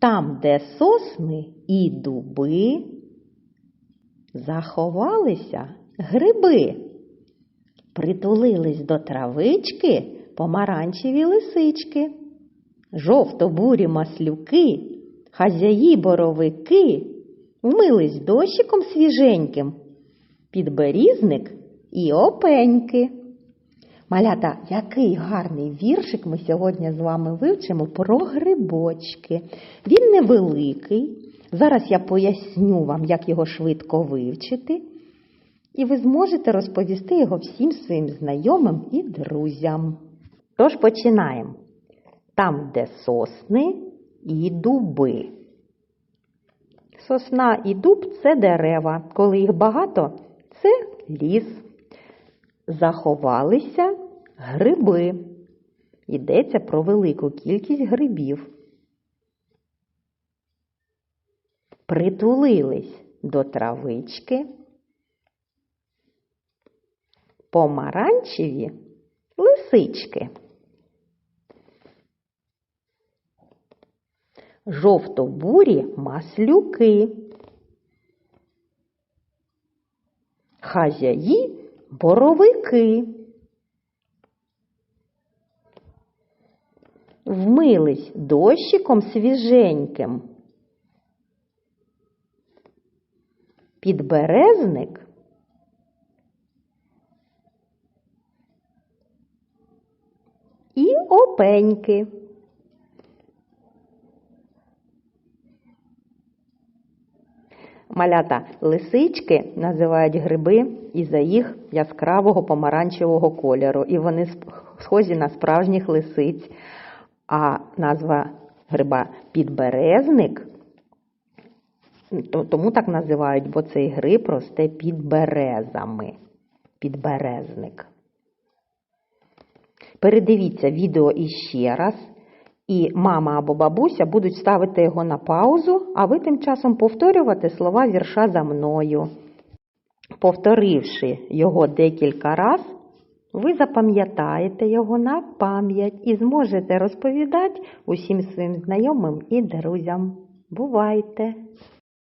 Там, де сосни і дуби, заховалися гриби. Притулились до травички помаранчеві лисички, жовто-бурі маслюки, хазяї боровики, вмились дощиком свіженьким, підберізник і опеньки. Малята, який гарний віршик ми сьогодні з вами вивчимо про грибочки. Він невеликий. Зараз я поясню вам, як його швидко вивчити. І ви зможете розповісти його всім своїм знайомим і друзям. Тож починаємо. Там, де сосни і дуби. Сосна і дуб це дерева. Коли їх багато, це ліс. Заховалися гриби. Йдеться про велику кількість грибів. Притулились до травички. Помаранчеві лисички. Жовто-бурі маслюки. Хазяї боровики. Вмились дощиком свіженьким. Підберезник і опеньки. Малята лисички називають гриби із-за їх яскравого помаранчевого кольору, і вони схожі на справжніх лисиць. А назва гриба підберезник, тому так називають, бо цей гриб росте під березами. Підберезник. Передивіться відео іще раз, і мама або бабуся будуть ставити його на паузу, а ви тим часом повторювати слова вірша за мною. Повторивши його декілька раз, ви запам'ятаєте його на пам'ять і зможете розповідати усім своїм знайомим і друзям. Бувайте!